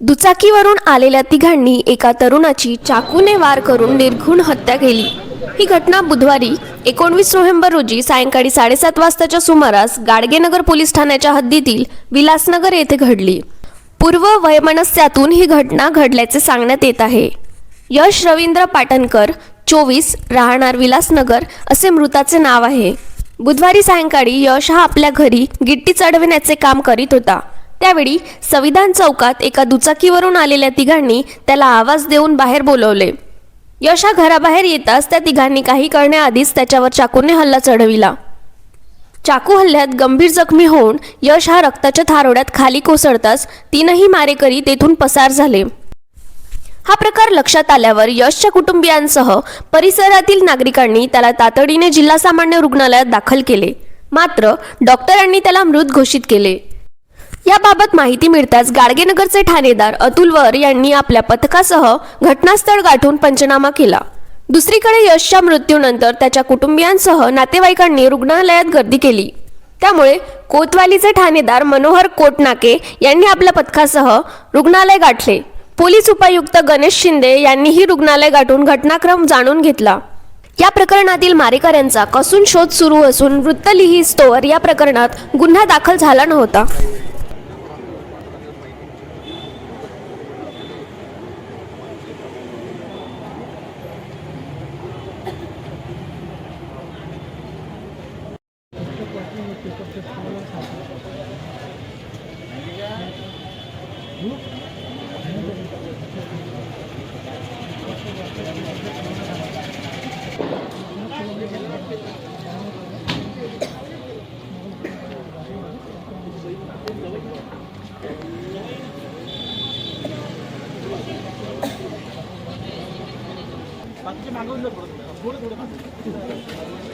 दुचाकीवरून आलेल्या तिघांनी एका तरुणाची चाकूने वार करून निर्घुण हत्या केली. ही घटना बुधवारी एकोणवीस नोव्हेंबर रोजी सायंकाळी साडेसात वाजताच्या सुमारास गाडगेनगर पोलीस ठाण्याच्या हद्दीतील विलासनगर येथे घडली. पूर्व वैमनस्यातून ही घटना घडल्याचे सांगण्यात येत आहे. यश रवींद्र पाटणकर चोवीस राहणार विलासनगर असे मृताचे नाव आहे. बुधवारी सायंकाळी यश हा आपल्या घरी गिट्टी चढविण्याचे काम करीत होता. त्यावेळी संविधान चौकात एका दुचाकीवरून आलेल्या तिघांनी त्याला आवाज देऊन बाहेर बोलवले. यश हा घराबाहेर येताच त्या तिघांनी काही करण्याआधीच त्याच्यावर चाकूने हल्ला चढविला. चाकू हल्ल्यात गंभीर जखमी होऊन यश हा रक्ताच्या थारोड्यात खाली कोसळताच तीनही मारेकरी तेथून पसार झाले. हा प्रकार लक्षात आल्यावर यशच्या कुटुंबियांसह परिसरातील नागरिकांनी त्याला तातडीने जिल्हा सामान्य रुग्णालयात दाखल केले. मात्र डॉक्टरांनी त्याला मृत घोषित केले. याबाबत माहिती मिळताच गाडगेनगरचे ठाणेदार अतुल वर यांनी आपल्या पथकासह घटनास्थळ गाठून पंचनामा केला. दुसरीकडे यशच्या मृत्यूनंतर त्याच्या कुटुंबियांसह नातेवाईकांनी रुग्णालयात गर्दी केली. त्यामुळे कोतवालीचे ठाणेदार मनोहर कोटनाके यांनी आपल्या पथकासह रुग्णालय गाठले. पोलीस उपायुक्त गणेश शिंदे यांनीही रुग्णालय गाठून घटनाक्रम जाणून घेतला. या प्रकरणातील मारेकऱ्यांचा कसून शोध सुरू असून वृत्तलिही स्टोअर या प्रकरणात गुन्हा दाखल झाला नव्हता. 맞지 말고 있는 거 모르겠어요.